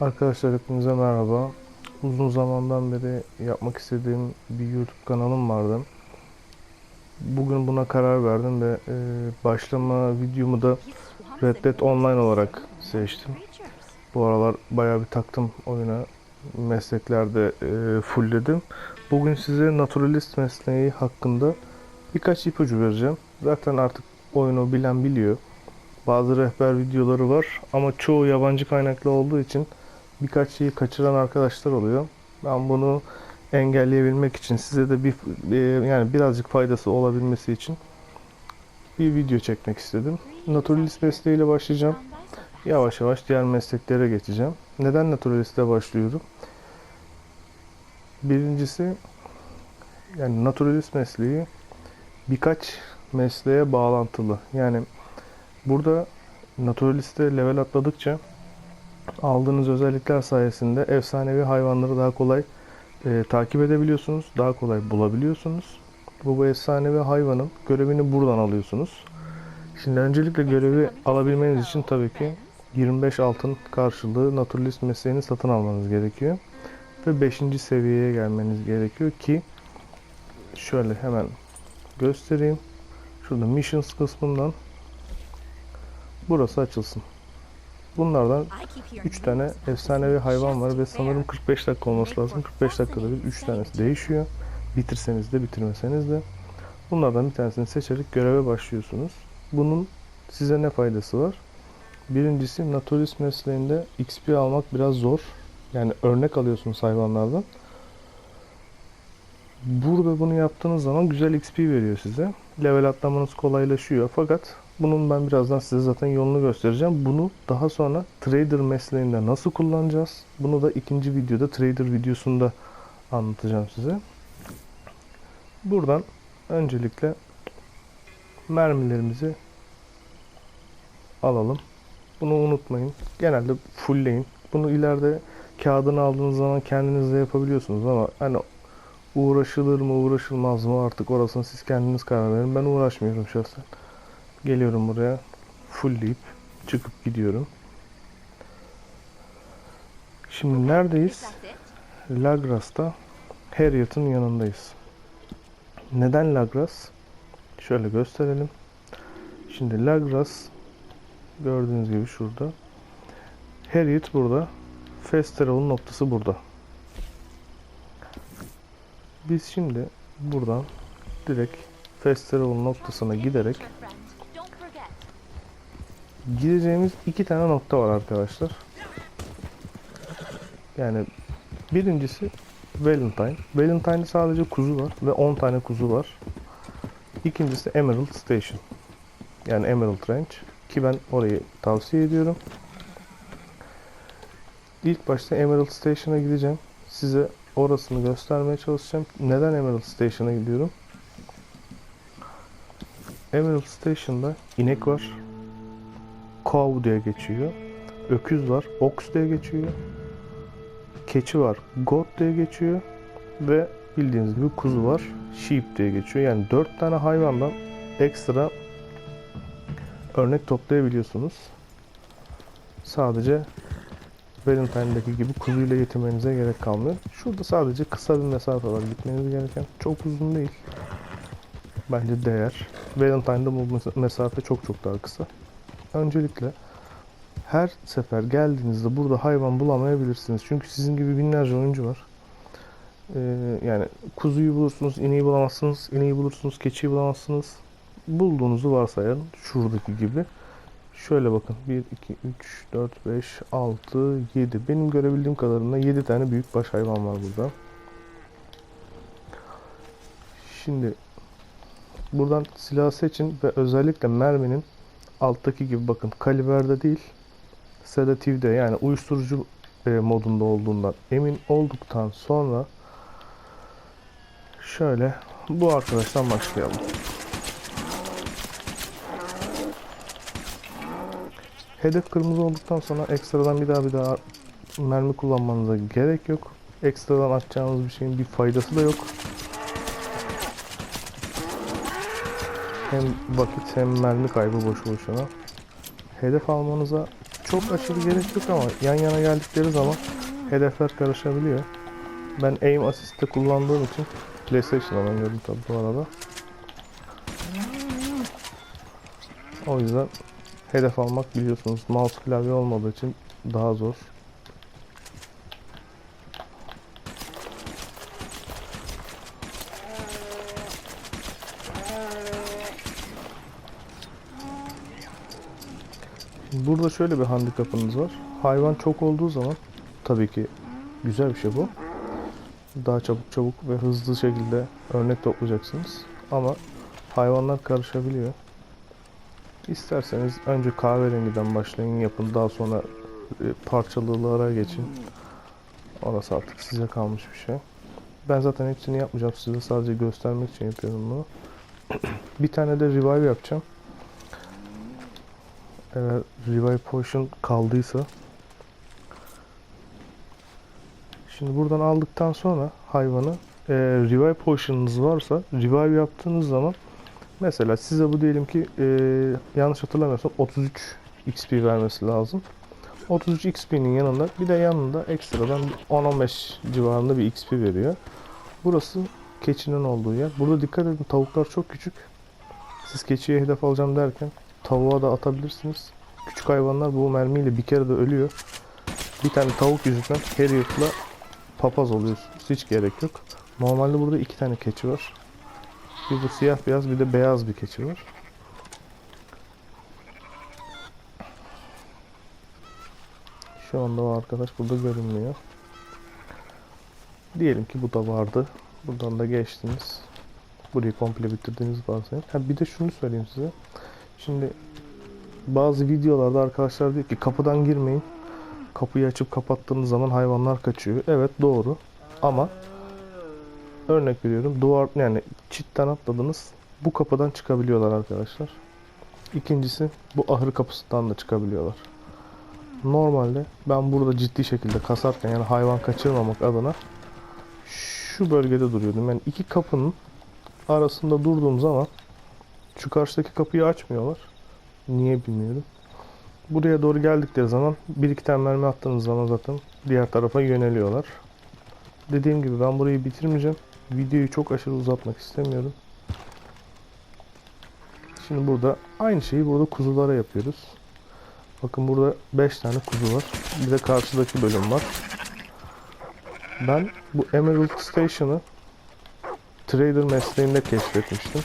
Arkadaşlar hepinize merhaba. Uzun zamandan beri yapmak istediğim bir YouTube kanalım vardı. Bugün buna karar verdim ve e, başlama videomu da Red Dead Online olarak seçtim. Bu aralar bayağı bir taktım oyuna. Mesleklerde e, fullledim. Bugün size naturalist mesleği hakkında birkaç ipucu vereceğim. Zaten artık oyunu bilen biliyor. Bazı rehber videoları var ama çoğu yabancı kaynaklı olduğu için birkaç şeyi kaçıran arkadaşlar oluyor. Ben bunu engelleyebilmek için size de bir e, yani birazcık faydası olabilmesi için bir video çekmek istedim. Naturalist mesleğiyle başlayacağım. Yavaş yavaş diğer mesleklere geçeceğim. Neden naturaliste başlıyorum? Birincisi yani naturalist mesleği birkaç mesleğe bağlantılı. Yani burada naturaliste level atladıkça aldığınız özellikler sayesinde efsanevi hayvanları daha kolay e, takip edebiliyorsunuz. Daha kolay bulabiliyorsunuz. Bu, bu efsanevi hayvanın görevini buradan alıyorsunuz. Şimdi öncelikle görevi alabilmeniz için tabii ki 25 altın karşılığı naturalist mesleğini satın almanız gerekiyor. Ve 5. seviyeye gelmeniz gerekiyor ki şöyle hemen göstereyim. Şurada missions kısmından burası açılsın. Bunlardan 3 tane efsanevi hayvan var ve sanırım 45 dakika olması lazım. 45 dakikada bir 3 tanesi değişiyor. Bitirseniz de bitirmeseniz de. Bunlardan bir tanesini seçerek göreve başlıyorsunuz. Bunun size ne faydası var? Birincisi naturalist mesleğinde XP almak biraz zor. Yani örnek alıyorsunuz hayvanlardan. Burada bunu yaptığınız zaman güzel XP veriyor size. Level atlamanız kolaylaşıyor. Fakat bunun ben birazdan size zaten yolunu göstereceğim. Bunu daha sonra trader mesleğinde nasıl kullanacağız? Bunu da ikinci videoda trader videosunda anlatacağım size. Buradan öncelikle mermilerimizi alalım. Bunu unutmayın. Genelde fullleyin. Bunu ileride kağıdını aldığınız zaman kendiniz de yapabiliyorsunuz ama hani uğraşılır mı uğraşılmaz mı artık orasını siz kendiniz karar verin. Ben uğraşmıyorum şahsen. Geliyorum buraya fullleyip çıkıp gidiyorum. Şimdi neredeyiz? Lagras'ta Harriet'ın yanındayız. Neden Lagras? Şöyle gösterelim. Şimdi Lagras gördüğünüz gibi şurada. Harriet burada. Festerol noktası burada. Biz şimdi buradan direkt Festerol noktasına giderek gideceğimiz iki tane nokta var arkadaşlar. Yani birincisi Valentine. Valentine'de sadece kuzu var ve 10 tane kuzu var. İkincisi Emerald Station. Yani Emerald Ranch. Ki ben orayı tavsiye ediyorum. İlk başta Emerald Station'a gideceğim. Size orasını göstermeye çalışacağım. Neden Emerald Station'a gidiyorum? Emerald Station'da inek var. Cow diye geçiyor. Öküz var. Ox diye geçiyor. Keçi var. Goat diye geçiyor. Ve bildiğiniz gibi kuzu var. Sheep diye geçiyor. Yani 4 tane hayvandan ekstra örnek toplayabiliyorsunuz. Sadece Valentine'daki gibi kuzuyla yetinmenize gerek kalmıyor. Şurada sadece kısa bir mesafe var gitmeniz gereken. Çok uzun değil. Bence değer. Valentine'da bu mes- mesafe çok çok daha kısa. Öncelikle her sefer geldiğinizde burada hayvan bulamayabilirsiniz. Çünkü sizin gibi binlerce oyuncu var. Ee, yani kuzuyu bulursunuz, ineği bulamazsınız, ineği bulursunuz, keçiyi bulamazsınız. Bulduğunuzu varsayalım. Şuradaki gibi. Şöyle bakın. 1, 2, 3, 4, 5, 6, 7. Benim görebildiğim kadarıyla 7 tane büyükbaş hayvan var burada. Şimdi buradan silah seçin ve özellikle merminin alttaki gibi bakın kaliberde değil sedatifde yani uyuşturucu e, modunda olduğundan emin olduktan sonra şöyle bu arkadaştan başlayalım. Hedef kırmızı olduktan sonra ekstradan bir daha bir daha mermi kullanmanıza gerek yok. Ekstradan atacağınız bir şeyin bir faydası da yok. Hem vakit hem mermi kaybı boşu boşuna. Hedef almanıza çok aşırı gerek yok ama yan yana geldikleri zaman hedefler karışabiliyor. Ben aim assist'te kullandığım için PlayStation'dan oynuyorum tabi bu arada. O yüzden hedef almak biliyorsunuz mouse klavye olmadığı için daha zor. Burada şöyle bir handikapınız var. Hayvan çok olduğu zaman tabii ki güzel bir şey bu. Daha çabuk çabuk ve hızlı şekilde örnek toplayacaksınız. Ama hayvanlar karışabiliyor. İsterseniz önce kahverengiden başlayın yapın. Daha sonra e, parçalılara geçin. Orası artık size kalmış bir şey. Ben zaten hepsini yapmayacağım. Size sadece göstermek için yapıyorum bunu. bir tane de revive yapacağım. Eğer revive potion kaldıysa. Şimdi buradan aldıktan sonra hayvanı eğer revive potion'ınız varsa revive yaptığınız zaman Mesela size bu diyelim ki e, yanlış hatırlamıyorsam 33 XP vermesi lazım. 33 XP'nin yanında bir de yanında ekstradan bir 10-15 civarında bir XP veriyor. Burası keçinin olduğu yer. Burada dikkat edin tavuklar çok küçük. Siz keçiye hedef alacağım derken tavuğa da atabilirsiniz. Küçük hayvanlar bu mermiyle bir kere de ölüyor. Bir tane tavuk yüzünden Harriet'la papaz oluyorsunuz. Hiç gerek yok. Normalde burada iki tane keçi var. Bir bu siyah beyaz bir de beyaz bir keçi var. Şu anda o arkadaş burada görünmüyor. Diyelim ki bu da vardı. Buradan da geçtiniz. Burayı komple bitirdiğiniz varsayın. Ha bir de şunu söyleyeyim size. Şimdi bazı videolarda arkadaşlar diyor ki kapıdan girmeyin. Kapıyı açıp kapattığınız zaman hayvanlar kaçıyor. Evet doğru. Ama Örnek veriyorum. Duvar yani çitten atladınız. Bu kapıdan çıkabiliyorlar arkadaşlar. İkincisi bu ahır kapısından da çıkabiliyorlar. Normalde ben burada ciddi şekilde kasarken yani hayvan kaçırmamak adına şu bölgede duruyordum. Yani iki kapının arasında durduğum zaman şu karşıdaki kapıyı açmıyorlar. Niye bilmiyorum. Buraya doğru geldikleri zaman bir iki tane mermi attığınız zaman zaten diğer tarafa yöneliyorlar. Dediğim gibi ben burayı bitirmeyeceğim. Videoyu çok aşırı uzatmak istemiyorum. Şimdi burada aynı şeyi burada kuzulara yapıyoruz. Bakın burada 5 tane kuzu var. Bir de karşıdaki bölüm var. Ben bu Emerald Station'ı trader mesleğinde keşfetmiştim.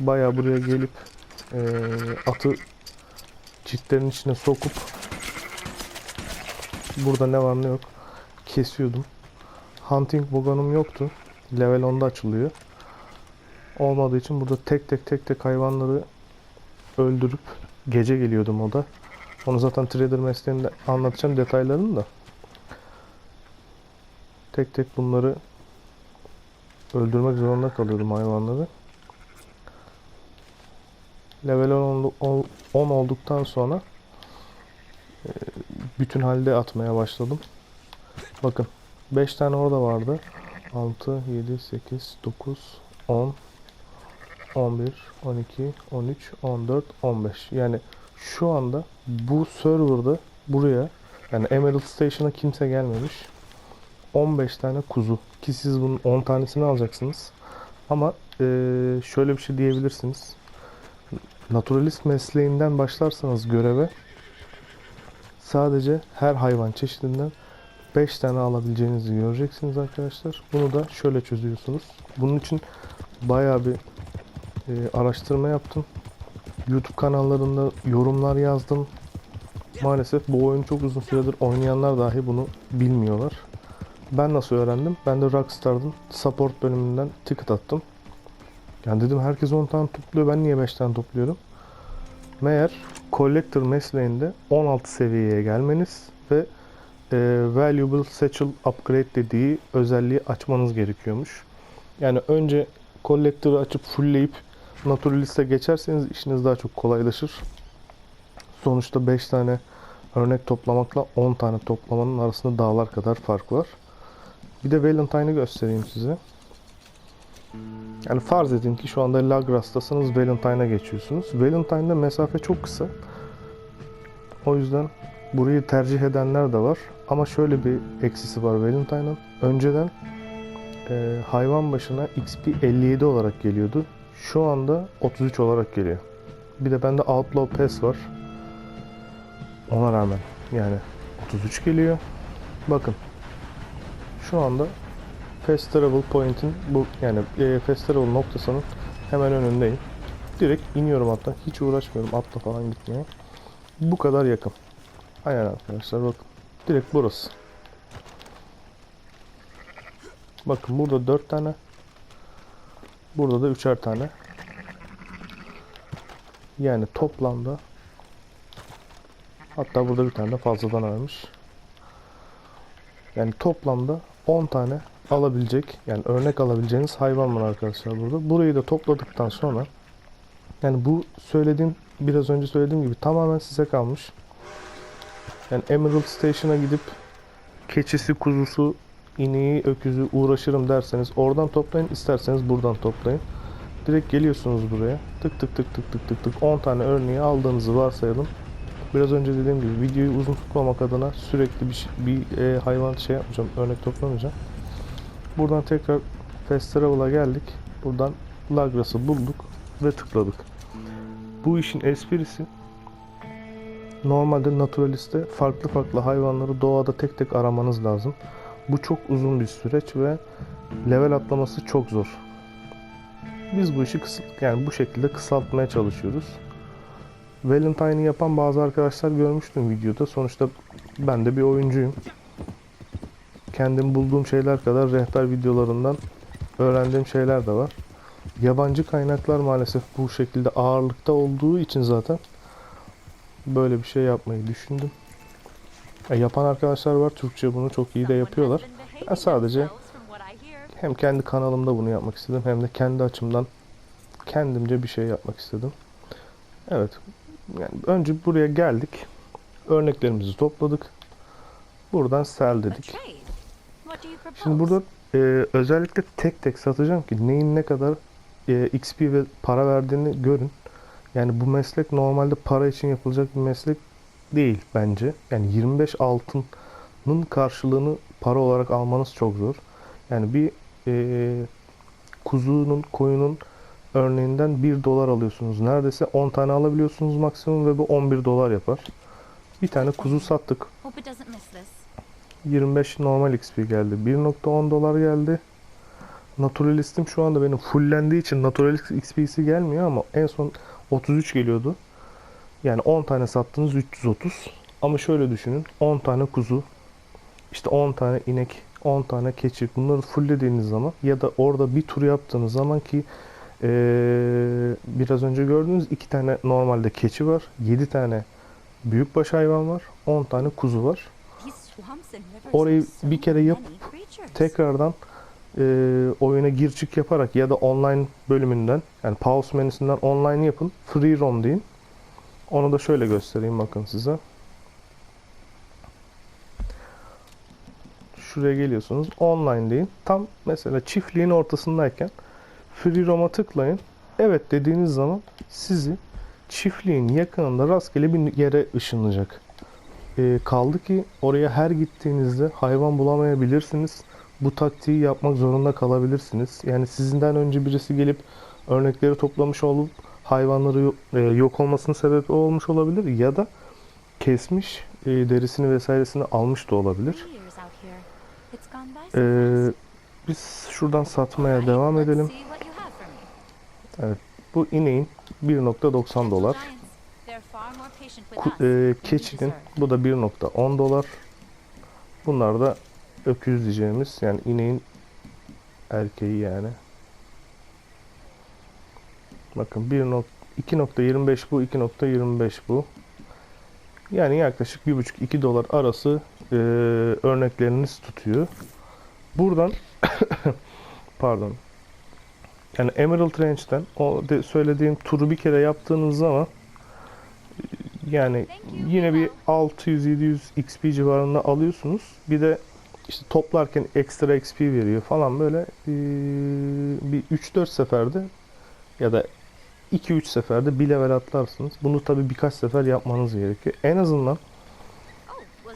Bayağı buraya gelip eee, atı çitlerin içine sokup burada ne var ne yok kesiyordum. Hunting wagon'um yoktu. Level 10'da açılıyor. Olmadığı için burada tek tek tek tek hayvanları öldürüp gece geliyordum o da. Onu zaten trader mesleğinde anlatacağım detaylarını da. Tek tek bunları öldürmek zorunda kalıyordum hayvanları. Level 10, 10 10 olduktan sonra e, bütün halde atmaya başladım. Bakın 5 tane orada vardı. 6, 7, 8, 9, 10, 11, 12, 13, 14, 15. Yani şu anda bu serverda buraya yani Emerald Station'a kimse gelmemiş. 15 tane kuzu ki siz bunun 10 tanesini alacaksınız. Ama eee, şöyle bir şey diyebilirsiniz. Naturalist mesleğinden başlarsanız göreve sadece her hayvan çeşidinden 5 tane alabileceğinizi göreceksiniz arkadaşlar. Bunu da şöyle çözüyorsunuz. Bunun için bayağı bir e, araştırma yaptım. YouTube kanallarında yorumlar yazdım. Maalesef bu oyunu çok uzun süredir oynayanlar dahi bunu bilmiyorlar. Ben nasıl öğrendim? Ben de Rockstar'ın support bölümünden ticket attım. Yani dedim herkes 10 tane topluyor ben niye 5 tane topluyorum? Meğer Collector mesleğinde 16 seviyeye gelmeniz ve e, Valuable Satchel Upgrade dediği özelliği açmanız gerekiyormuş. Yani önce Collector'ı açıp fullleyip Naturalist'e geçerseniz işiniz daha çok kolaylaşır. Sonuçta 5 tane örnek toplamakla 10 tane toplamanın arasında dağlar kadar fark var. Bir de Valentine'ı göstereyim size. Yani farz edin ki şu anda Lagras'tasınız Valentine'a geçiyorsunuz. Valentine'da mesafe çok kısa. O yüzden burayı tercih edenler de var. Ama şöyle bir eksisi var Valentine'ın. Önceden e, hayvan başına XP 57 olarak geliyordu. Şu anda 33 olarak geliyor. Bir de bende Outlaw Pass var. Ona rağmen yani 33 geliyor. Bakın. Şu anda Fast Travel Point'in bu yani e, Fast Travel noktasının hemen önündeyim. Direkt iniyorum hatta. Hiç uğraşmıyorum atla falan gitmeye. Bu kadar yakın. Aynen arkadaşlar bakın. Direkt burası. Bakın burada 4 tane. Burada da üçer tane. Yani toplamda hatta burada bir tane de fazladan vermiş. Yani toplamda 10 tane alabilecek yani örnek alabileceğiniz hayvan var arkadaşlar burada. Burayı da topladıktan sonra yani bu söylediğim biraz önce söylediğim gibi tamamen size kalmış. Yani Emerald Station'a gidip keçisi, kuzusu, ineği, öküzü uğraşırım derseniz oradan toplayın. isterseniz buradan toplayın. Direkt geliyorsunuz buraya. Tık tık tık tık tık tık tık 10 tane örneği aldığınızı varsayalım. Biraz önce dediğim gibi videoyu uzun tutmamak adına sürekli bir, şey- bir e, hayvan şey yapmayacağım, örnek toplamayacağım. Buradan tekrar Fast Travel'a geldik. Buradan Lagras'ı bulduk ve tıkladık. Bu işin esprisi normalde naturaliste farklı farklı hayvanları doğada tek tek aramanız lazım. Bu çok uzun bir süreç ve level atlaması çok zor. Biz bu işi kısa, yani bu şekilde kısaltmaya çalışıyoruz. Valentine'ı yapan bazı arkadaşlar görmüştüm videoda. Sonuçta ben de bir oyuncuyum. Kendim bulduğum şeyler kadar rehber videolarından öğrendiğim şeyler de var. Yabancı kaynaklar maalesef bu şekilde ağırlıkta olduğu için zaten böyle bir şey yapmayı düşündüm. E, yapan arkadaşlar var Türkçe bunu çok iyi de yapıyorlar. Ben sadece hem kendi kanalımda bunu yapmak istedim hem de kendi açımdan kendimce bir şey yapmak istedim. Evet. Yani önce buraya geldik. Örneklerimizi topladık. Buradan sell dedik. Şimdi burada e, özellikle tek tek satacağım ki neyin ne kadar e, XP ve para verdiğini görün. Yani bu meslek normalde para için yapılacak bir meslek değil bence. Yani 25 altının karşılığını para olarak almanız çok zor. Yani bir e, kuzunun, koyunun örneğinden 1 dolar alıyorsunuz. Neredeyse 10 tane alabiliyorsunuz maksimum ve bu 11 dolar yapar. Bir tane kuzu sattık. 25 normal XP geldi. 1.10 dolar geldi. Naturalistim şu anda benim fullendiği için Naturalist XP'si gelmiyor ama en son 33 geliyordu. Yani 10 tane sattınız 330. Ama şöyle düşünün. 10 tane kuzu, işte 10 tane inek, 10 tane keçi bunları fulllediğiniz zaman ya da orada bir tur yaptığınız zaman ki eee, biraz önce gördüğünüz 2 tane normalde keçi var. 7 tane büyükbaş hayvan var. 10 tane kuzu var. Orayı bir kere creatures. tekrardan e, oyuna gir çık yaparak ya da online bölümünden yani pause menüsünden online yapın. Free roam deyin. Onu da şöyle göstereyim bakın size. Şuraya geliyorsunuz. Online deyin. Tam mesela çiftliğin ortasındayken free roam'a tıklayın. Evet dediğiniz zaman sizi çiftliğin yakınında rastgele bir yere ışınlayacak. E, kaldı ki oraya her gittiğinizde hayvan bulamayabilirsiniz. Bu taktiği yapmak zorunda kalabilirsiniz. Yani sizinden önce birisi gelip örnekleri toplamış olup hayvanları e, yok olmasının sebebi olmuş olabilir ya da kesmiş e, derisini vesairesini almış da olabilir. E, fast. biz şuradan satmaya devam edelim. me. Bu ineğin 1.90 dolar. E, keçinin bu da 1.10 dolar. Bunlar da öküz diyeceğimiz yani ineğin erkeği yani. Bakın 1 nok- 2.25 bu 2.25 bu. Yani yaklaşık 1.5-2 dolar arası e, örnekleriniz tutuyor. Buradan pardon. Yani Emerald Range'den o de söylediğim turu bir kere yaptığınız zaman yani yine bir 600-700 XP civarında alıyorsunuz. Bir de işte toplarken ekstra XP veriyor falan böyle eee, bir 3-4 seferde ya da 2-3 seferde bir level atlarsınız. Bunu tabi birkaç sefer yapmanız gerekiyor. En azından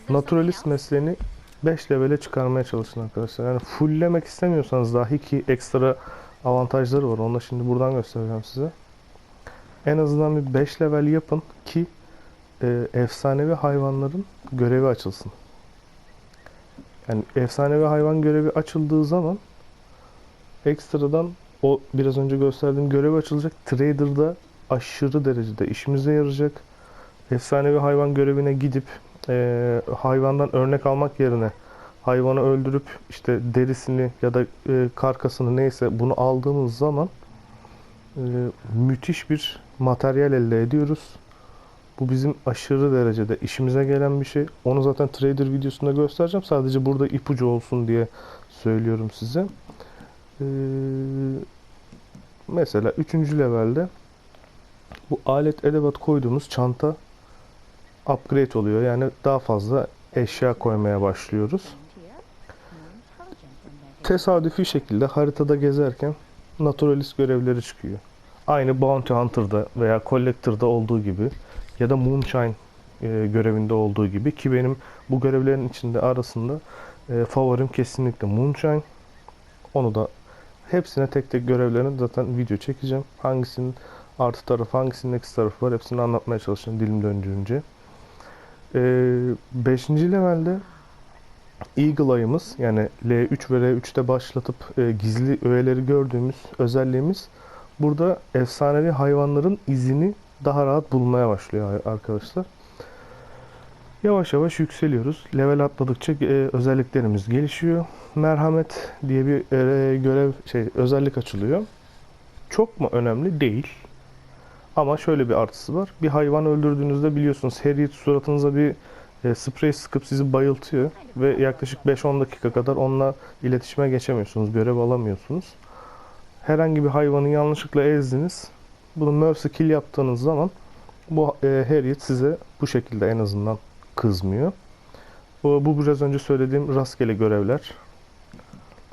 naturalist mesleğini 5 levele çıkarmaya çalışın arkadaşlar. Yani fulllemek istemiyorsanız dahi ki ekstra avantajları var. Onu da şimdi buradan göstereceğim size. En azından bir 5 level yapın ki e, efsanevi hayvanların görevi açılsın. Yani efsanevi hayvan görevi açıldığı zaman ekstradan o biraz önce gösterdiğim görev açılacak. Trader'da aşırı derecede işimize yarayacak. Efsanevi hayvan görevine gidip e, hayvandan örnek almak yerine hayvanı öldürüp işte derisini ya da e, karkasını neyse bunu aldığımız zaman e, müthiş bir materyal elde ediyoruz. Bu bizim aşırı derecede işimize gelen bir şey. Onu zaten trader videosunda göstereceğim. Sadece burada ipucu olsun diye söylüyorum size. Ee, mesela 3. levelde bu alet edevat koyduğumuz çanta upgrade oluyor. Yani daha fazla eşya koymaya başlıyoruz. Tesadüfi şekilde haritada gezerken naturalist görevleri çıkıyor. Aynı Bounty Hunter'da veya Collector'da olduğu gibi ya da Moonshine e, görevinde olduğu gibi ki benim bu görevlerin içinde arasında e, favorim kesinlikle Moonshine. Onu da hepsine tek tek görevlerini zaten video çekeceğim. Hangisinin artı tarafı, hangisinin eksi tarafı var hepsini anlatmaya çalışacağım dilim döndüğünce. 5. levelde Eagle Eye'ımız yani L3 ve R3'te başlatıp e, gizli öğeleri gördüğümüz özelliğimiz burada efsanevi hayvanların izini daha rahat bulmaya başlıyor arkadaşlar. Yavaş yavaş yükseliyoruz. Level atladıkça e, özelliklerimiz gelişiyor. Merhamet diye bir e, görev şey özellik açılıyor. Çok mu önemli? Değil. Ama şöyle bir artısı var. Bir hayvan öldürdüğünüzde biliyorsunuz Harriet suratınıza bir e, sprey sıkıp sizi bayıltıyor ve yaklaşık 5-10 dakika kadar onunla iletişime geçemiyorsunuz, görev alamıyorsunuz. Herhangi bir hayvanı yanlışlıkla ezdiniz. Bunu mercy kill yaptığınız zaman bu e, Harriet size bu şekilde en azından kızmıyor. Bu, biraz önce söylediğim rastgele görevler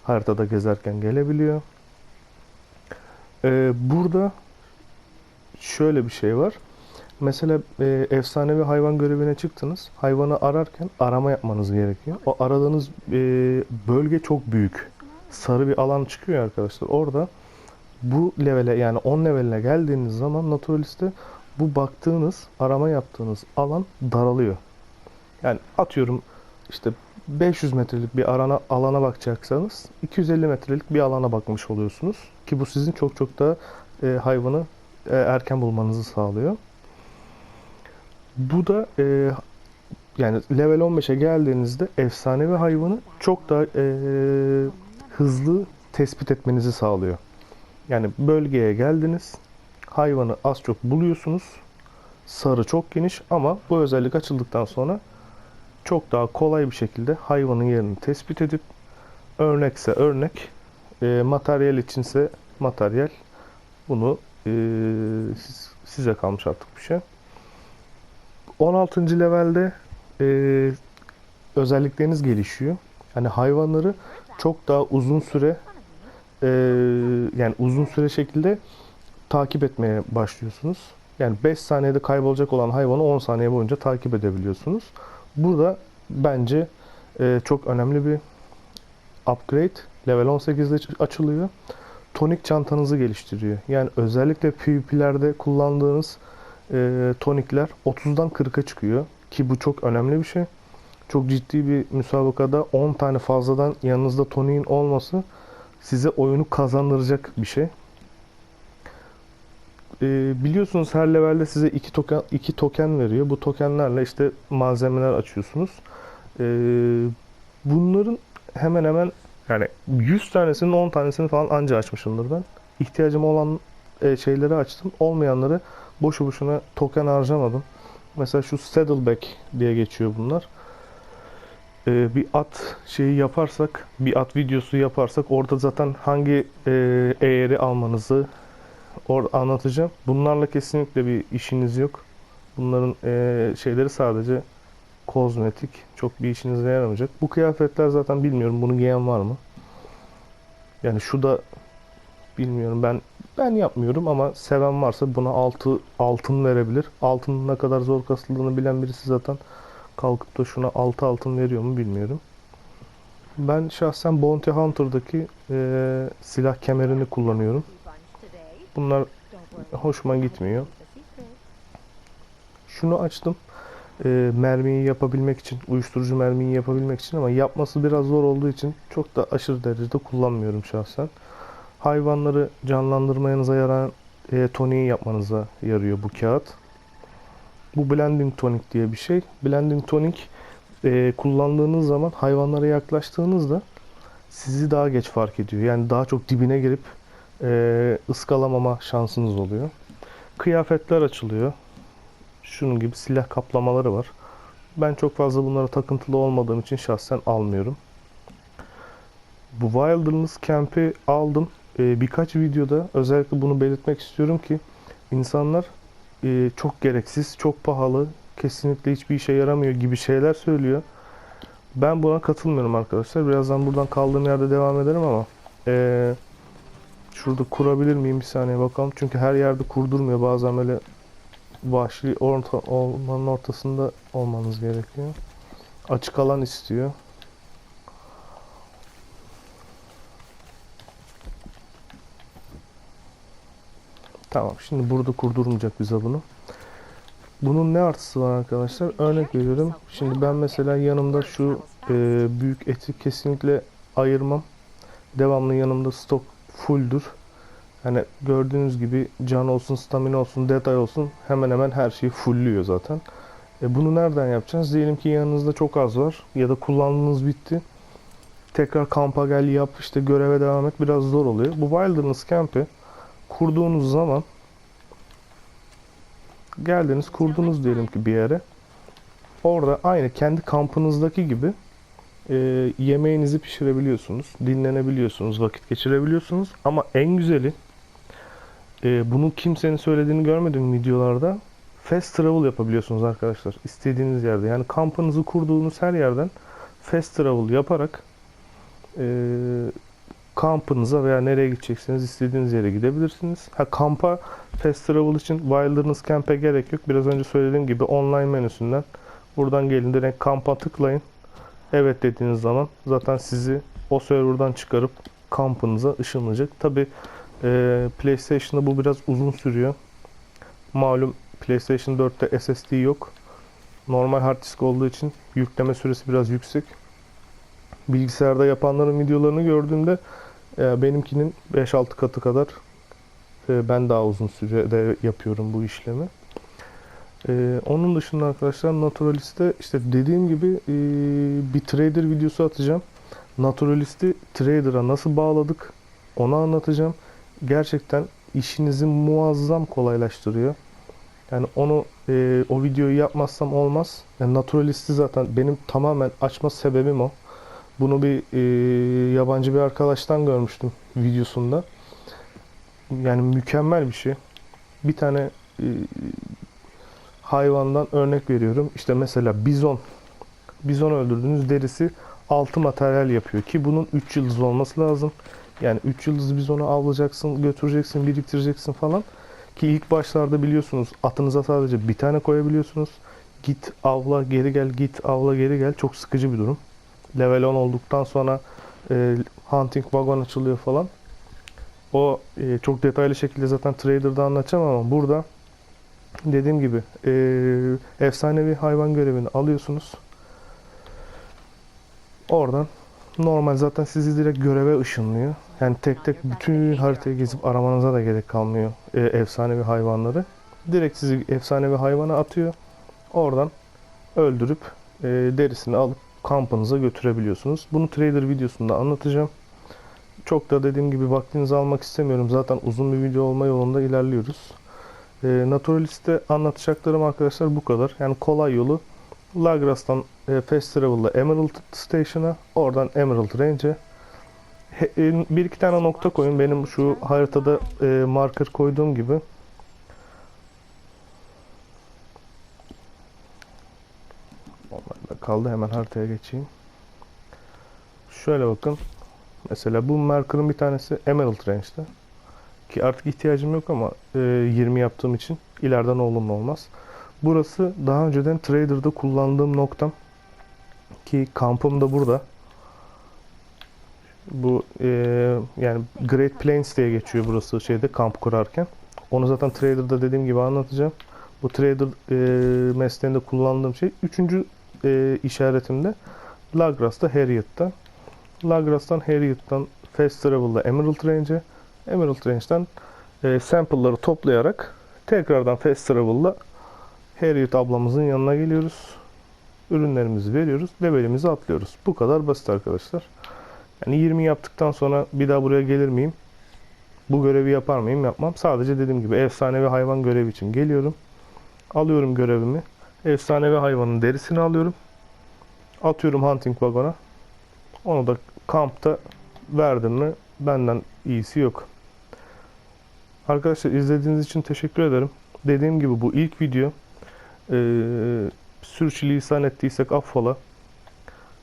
haritada gezerken gelebiliyor. E, burada şöyle bir şey var. Mesela e, efsanevi hayvan görevine çıktınız. Hayvanı ararken arama yapmanız gerekiyor. O aradığınız e, bölge çok büyük. Sarı bir alan çıkıyor arkadaşlar. Orada bu levele yani 10 leveline geldiğiniz zaman naturaliste bu baktığınız, arama yaptığınız alan daralıyor. Yani atıyorum işte 500 metrelik bir arana, alana bakacaksanız 250 metrelik bir alana bakmış oluyorsunuz. Ki bu sizin çok çok da e, hayvanı e, erken bulmanızı sağlıyor. Bu da e, yani level 15'e geldiğinizde efsanevi hayvanı çok daha e, hızlı tespit etmenizi sağlıyor. Yani bölgeye geldiniz, hayvanı az çok buluyorsunuz. Sarı çok geniş ama bu özellik açıldıktan sonra çok daha kolay bir şekilde hayvanın yerini tespit edip örnekse örnek, e, materyal içinse materyal bunu e, siz, size kalmış artık bir şey. 16. levelde e, özellikleriniz gelişiyor. Yani hayvanları çok daha uzun süre e, yani uzun süre şekilde takip etmeye başlıyorsunuz. Yani 5 saniyede kaybolacak olan hayvanı 10 saniye boyunca takip edebiliyorsunuz. Burada bence e, çok önemli bir upgrade. Level 18'de açılıyor. Tonik çantanızı geliştiriyor. Yani özellikle PvP'lerde kullandığınız e, tonikler 30'dan 40'a çıkıyor. Ki bu çok önemli bir şey. Çok ciddi bir müsabakada 10 tane fazladan yanınızda toniğin olması size oyunu kazandıracak bir şey. E, biliyorsunuz her levelde size iki token, iki token veriyor. Bu tokenlerle işte malzemeler açıyorsunuz. E, bunların hemen hemen yani 100 tanesinin 10 tanesini falan anca açmışımdır ben. İhtiyacım olan e, şeyleri açtım. Olmayanları boşu boşuna token harcamadım. Mesela şu Saddleback diye geçiyor bunlar. Ee, bir at şeyi yaparsak, bir at videosu yaparsak orada zaten hangi e, eğeri almanızı or anlatacağım. Bunlarla kesinlikle bir işiniz yok. Bunların e, şeyleri sadece kozmetik. Çok bir işinize yaramayacak. Bu kıyafetler zaten bilmiyorum bunu giyen var mı? Yani şu da bilmiyorum. Ben ben yapmıyorum ama seven varsa buna 6 altın verebilir. Altının ne kadar zor kasıldığını bilen birisi zaten kalkıp da şuna 6 altın veriyor mu bilmiyorum. Ben şahsen Bounty Hunter'daki eee, silah kemerini kullanıyorum. Bunlar hoşuma gitmiyor. Şunu açtım. Eee, mermiyi yapabilmek için, uyuşturucu mermiyi yapabilmek için ama yapması biraz zor olduğu için çok da aşırı derecede kullanmıyorum şahsen. Hayvanları canlandırmanıza yarayan e, toniği yapmanıza yarıyor bu kağıt. Bu blending tonic diye bir şey. Blending tonic e, kullandığınız zaman hayvanlara yaklaştığınızda sizi daha geç fark ediyor. Yani daha çok dibine girip e, ıskalamama şansınız oluyor. Kıyafetler açılıyor. Şunun gibi silah kaplamaları var. Ben çok fazla bunlara takıntılı olmadığım için şahsen almıyorum. Bu Wilderness Camp'i aldım. Ee, birkaç videoda özellikle bunu belirtmek istiyorum ki insanlar e, çok gereksiz, çok pahalı, kesinlikle hiçbir işe yaramıyor gibi şeyler söylüyor. Ben buna katılmıyorum arkadaşlar. Birazdan buradan kaldığım yerde devam ederim ama e, şurada kurabilir miyim bir saniye bakalım. Çünkü her yerde kurdurmuyor. Bazen böyle vahşi orta, ormanın ortasında olmanız gerekiyor. Açık alan istiyor. Tamam şimdi burada kurdurmayacak bize bunu. Bunun ne artısı var arkadaşlar? Örnek veriyorum. Şimdi ben mesela yanımda şu e, büyük eti kesinlikle ayırmam. Devamlı yanımda stok fulldür. Hani gördüğünüz gibi can olsun, stamina olsun, detay olsun hemen hemen her şeyi fullüyor zaten. E bunu nereden yapacağız? Diyelim ki yanınızda çok az var ya da kullandığınız bitti. Tekrar kampa gel yap işte göreve devam et biraz zor oluyor. Bu Wilderness Camp'i kurduğunuz zaman geldiniz kurdunuz diyelim ki bir yere. Orada aynı kendi kampınızdaki gibi e, yemeğinizi pişirebiliyorsunuz, dinlenebiliyorsunuz, vakit geçirebiliyorsunuz. Ama en güzeli e, bunu kimsenin söylediğini görmedim videolarda. Fast travel yapabiliyorsunuz arkadaşlar. istediğiniz yerde. Yani kampınızı kurduğunuz her yerden fast travel yaparak e, kampınıza veya nereye gidecekseniz istediğiniz yere gidebilirsiniz. Ha kampa fast travel için Wilderness Camp'e gerek yok. Biraz önce söylediğim gibi online menüsünden buradan gelin direkt kampa tıklayın. Evet dediğiniz zaman zaten sizi o serverdan çıkarıp kampınıza ışınlayacak. Tabi PlayStation'da bu biraz uzun sürüyor. Malum PlayStation 4'te SSD yok. Normal hard disk olduğu için yükleme süresi biraz yüksek. Bilgisayarda yapanların videolarını gördüğümde e, benimkinin 5-6 katı kadar e, ben daha uzun sürede yapıyorum bu işlemi. E, onun dışında arkadaşlar Naturalist'te işte dediğim gibi e, bir trader videosu atacağım. Naturalist'i trader'a nasıl bağladık onu anlatacağım. Gerçekten işinizi muazzam kolaylaştırıyor. Yani onu e, o videoyu yapmazsam olmaz. Yani Naturalist'i zaten benim tamamen açma sebebim o. Bunu bir e, yabancı bir arkadaştan görmüştüm videosunda. Yani mükemmel bir şey. Bir tane e, hayvandan örnek veriyorum. İşte mesela bizon. Bizon öldürdüğünüz derisi altı materyal yapıyor ki bunun 3 yıldız olması lazım. Yani 3 yıldız bizonu avlayacaksın, götüreceksin, biriktireceksin falan. Ki ilk başlarda biliyorsunuz atınıza sadece bir tane koyabiliyorsunuz. Git avla geri gel, git avla geri gel. Çok sıkıcı bir durum. Level 10 olduktan sonra e, hunting wagon açılıyor falan. O e, çok detaylı şekilde zaten trader'da anlatacağım ama burada dediğim gibi e, efsanevi hayvan görevini alıyorsunuz. Oradan normal zaten sizi direkt göreve ışınlıyor. Yani tek tek bütün haritayı gezip aramanıza da gerek kalmıyor e, efsanevi hayvanları. Direkt sizi efsanevi hayvana atıyor. Oradan öldürüp e, derisini alıp kampınıza götürebiliyorsunuz. Bunu trader videosunda anlatacağım. Çok da dediğim gibi vaktinizi almak istemiyorum. Zaten uzun bir video olma yolunda ilerliyoruz. E, Naturalist'te anlatacaklarım arkadaşlar bu kadar. Yani kolay yolu Lagras'tan e, Fast Travel'la Emerald Station'a, oradan Emerald Range'e. E, Bir iki tane nokta koyun. Benim şu haritada e, marker koyduğum gibi. Normalde kaldı. Hemen haritaya geçeyim. Şöyle bakın. Mesela bu marker'ın bir tanesi Emerald Range'de. Ki artık ihtiyacım yok ama e, 20 yaptığım için ileride ne olur ne olmaz. Burası daha önceden Trader'da kullandığım noktam. Ki kampım da burada. Bu e, yani Great Plains diye geçiyor burası şeyde kamp kurarken. Onu zaten Trader'da dediğim gibi anlatacağım. Bu Trader e, mesleğinde kullandığım şey. Üçüncü e, işaretimde Lagrass'ta Harriet'ta. Lagrass'tan Harriet'tan Fast Travel'da Emerald Range'e, Emerald Range'den e, sample'ları toplayarak tekrardan Fast Travel'la Harriet ablamızın yanına geliyoruz. Ürünlerimizi veriyoruz, levelimizi atlıyoruz. Bu kadar basit arkadaşlar. Yani 20 yaptıktan sonra bir daha buraya gelir miyim? Bu görevi yapar mıyım? Yapmam. Sadece dediğim gibi efsanevi hayvan görevi için geliyorum. Alıyorum görevimi. Efsanevi hayvanın derisini alıyorum. Atıyorum hunting vagona. Onu da kampta verdim mi benden iyisi yok. Arkadaşlar izlediğiniz için teşekkür ederim. Dediğim gibi bu ilk video. Ee, sürçülisan ettiysek affola.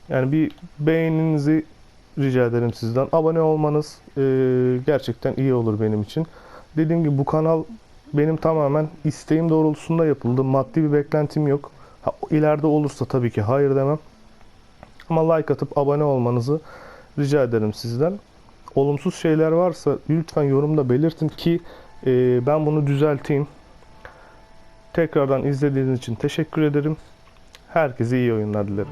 Yani bir beğeninizi rica ederim sizden. Abone olmanız e, gerçekten iyi olur benim için. Dediğim gibi bu kanal benim tamamen isteğim doğrultusunda yapıldı. Maddi bir beklentim yok. Ha, ileride olursa tabii ki hayır demem. Ama like atıp abone olmanızı rica ederim sizden. Olumsuz şeyler varsa lütfen yorumda belirtin ki e, ben bunu düzelteyim. Tekrardan izlediğiniz için teşekkür ederim. Herkese iyi oyunlar dilerim.